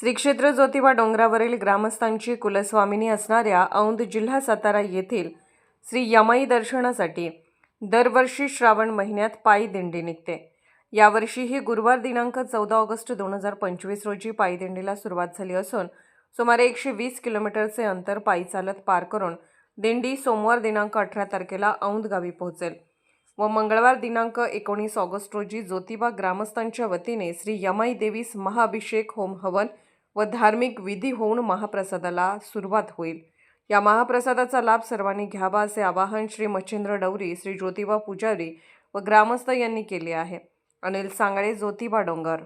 श्री क्षेत्र ज्योतिबा डोंगरावरील ग्रामस्थांची कुलस्वामिनी असणाऱ्या औंध जिल्हा सातारा येथील श्री यमाई दर्शनासाठी दरवर्षी श्रावण महिन्यात पायी दिंडी निघते. यावर्षीही गुरुवार दिनांक चौदा ऑगस्ट दोन हजार पंचवीस रोजी पायी दिंडीला सुरुवात झाली असून सुमारे एकशे वीस किलोमीटरचे अंतर पायी चालत पार करून दिंडी सोमवार दिनांक अठरा तारखेला औंध गावी पोहोचेल व मंगळवार दिनांक एकोणीस ऑगस्ट रोजी ज्योतिबा ग्रामस्थांच्या वतीने श्री यमाई देवीस महाअभिषेक होम हवन व धार्मिक विधी होऊन महाप्रसादाला सुरुवात होईल. या महाप्रसादाचा लाभ सर्वांनी घ्यावा असे आवाहन श्री मच्छिंद्र डवरी श्री ज्योतिबा पुजारी व ग्रामस्थ यांनी केले आहे. अनिल सांगळे ज्योतिबा डोंगर.